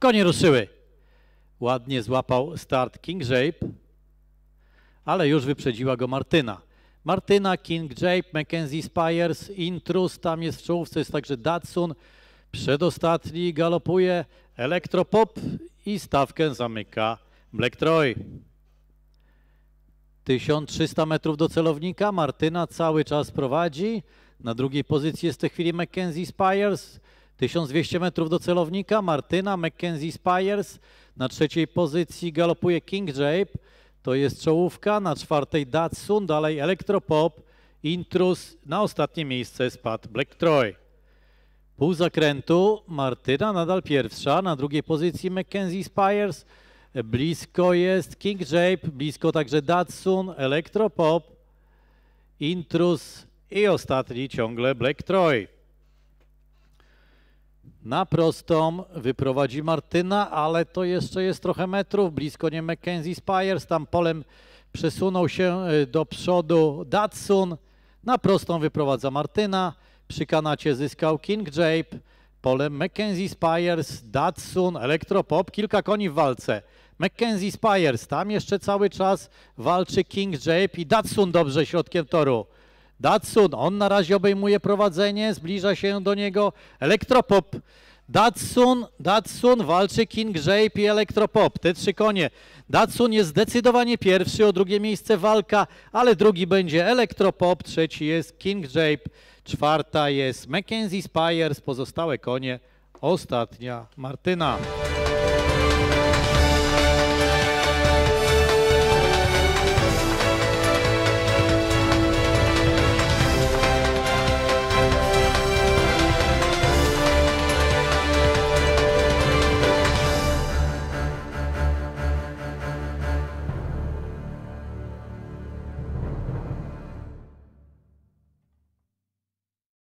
Konie ruszyły. Ładnie złapał start King Jape, ale już wyprzedziła go Martyna. Martyna, King Jape, Mackenzie Spires, Intrus, tam jest w czołówce, jest także Datsun. Przedostatni galopuje Elektropop i stawkę zamyka Black Troy. 1300 metrów do celownika. Martyna cały czas prowadzi. Na drugiej pozycji jest w tej chwili Mackenzie Spires. 1200 metrów do celownika. Martyna, Mackenzie Spires. Na trzeciej pozycji galopuje King Jape. To jest czołówka. Na czwartej Datsun. Dalej Elektropop. Intrus. Na ostatnie miejsce spadł Black Troy. Pół zakrętu. Martyna nadal pierwsza. Na drugiej pozycji Mackenzie Spires. Blisko jest King Jape, blisko także Datsun, Elektropop, Intrus i ostatni ciągle Black Troy. Na prostą wyprowadzi Martyna, ale to jeszcze jest trochę metrów, blisko nie Mackenzie Spires, tam polem przesunął się y, do przodu Datsun. Na prostą wyprowadza Martyna, przy kanacie zyskał King Jape, polem Mackenzie Spires, Datsun, Elektropop, kilka koni w walce. Mackenzie Spires, tam jeszcze cały czas walczy King Jape i Datsun dobrze środkiem toru. Datsun, on na razie obejmuje prowadzenie, zbliża się do niego Elektropop. Datsun, Datsun walczy King Jape i Elektropop, te trzy konie. Datsun jest zdecydowanie pierwszy, o drugie miejsce walka, ale drugi będzie Elektropop, trzeci jest King Jape, czwarta jest Mackenzie Spires, pozostałe konie, ostatnia Martyna.